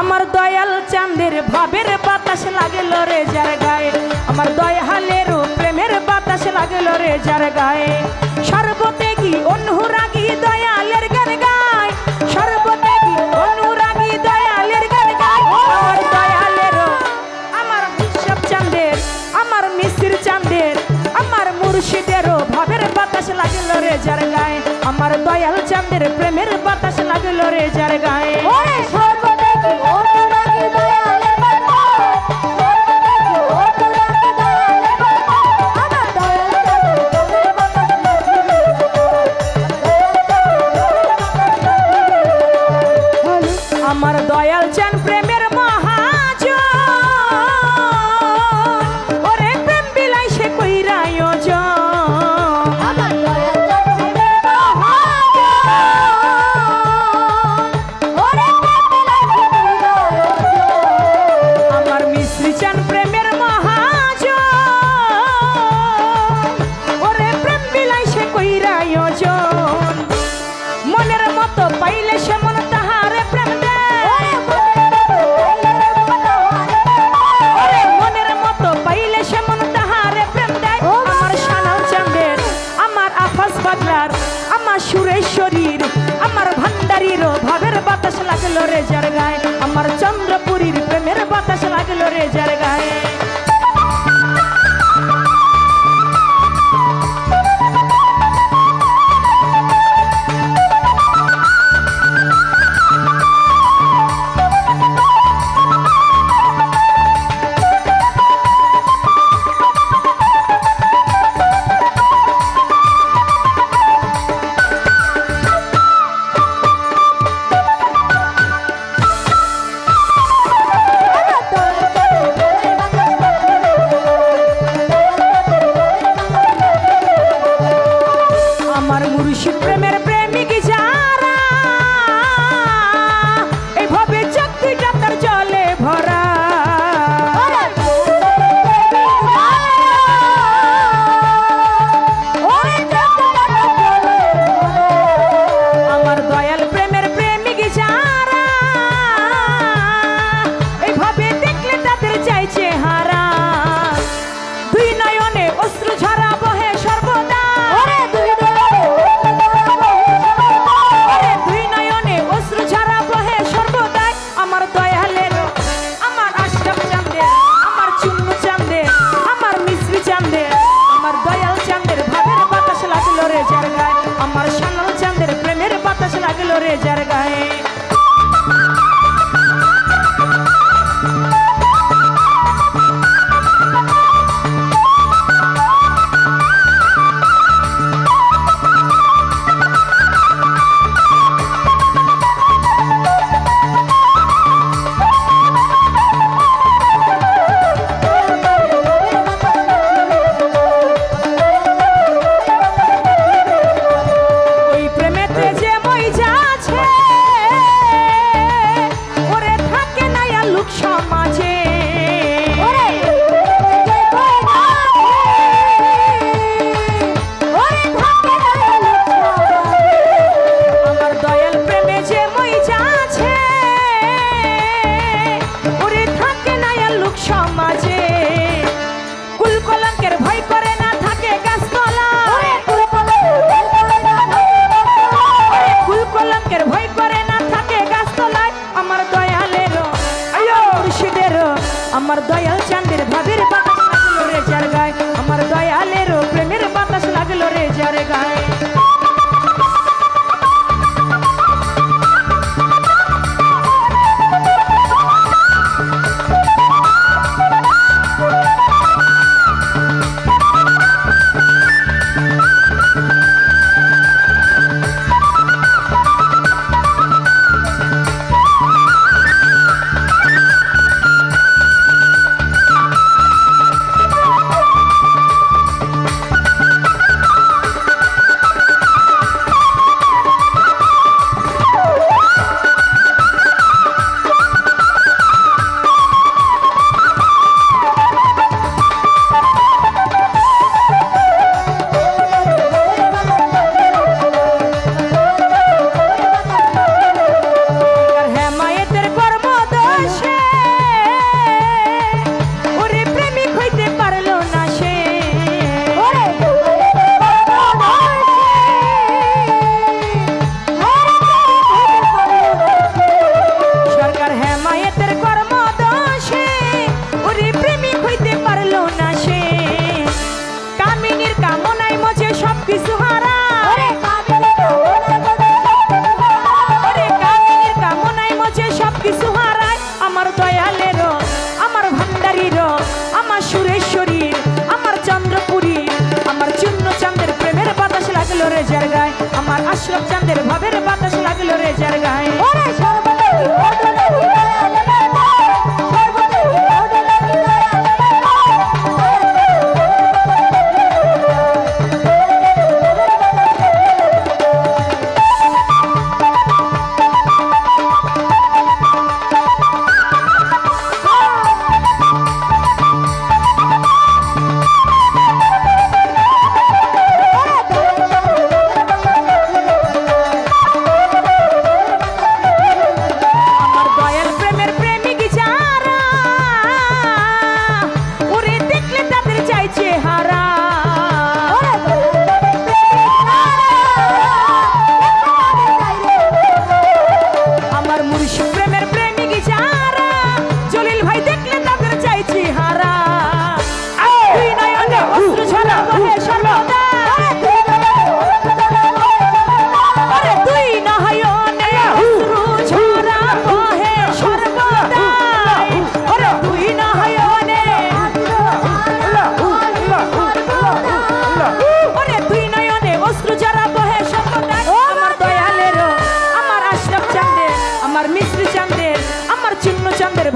আমার দয়াল চাঁদের ভাবের বাতাস লাগল রে যার গায়ে। আমার দয়ালের প্রেমের বাতাস লাগল রে যার গায়ে। সর্বত্যাগী অনুরাগী দয়ালের গান গায়। সর্বত্যাগী অনুরাগী দয়ালের গান গায়। আমার দয়ালের, আমার বিশ্ব চাঁদের, আমার মিস্ত্রির চাঁদের, আমার মুর্শিদেরও ভাবের বাতাস লাগল রে যার গায়ে। আমার দয়াল চাঁদের প্রেমের বাতাস লাগল রে যার গায়ে। লাগলো রে যার গায়ে আমার আশ্রম চান্দের ভবের বাতাস লাগল রে যার গায়ে।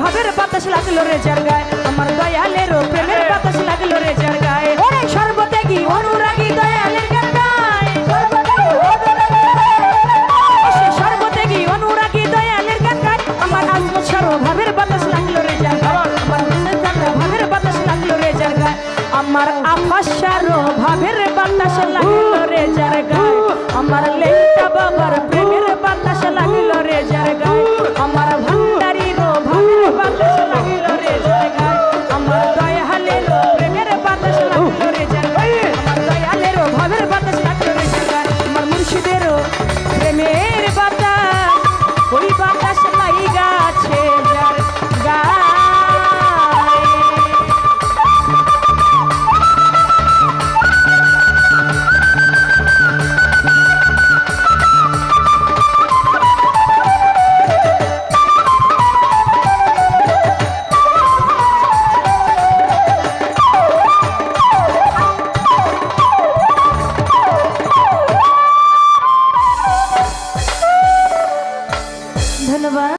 ভাবের বাতাস লাগল রে যার আমার দয়ালের প্রেমের বাতাস লাগল রে যার গায়ে। ওরে সর্বত্যাগী, অনুরাগী দয়ালের আমার আফাসার ভাবের বাতাস লাগল রে যার আমার লেটা বাবার প্রেমের বাতাস লাগল রে যার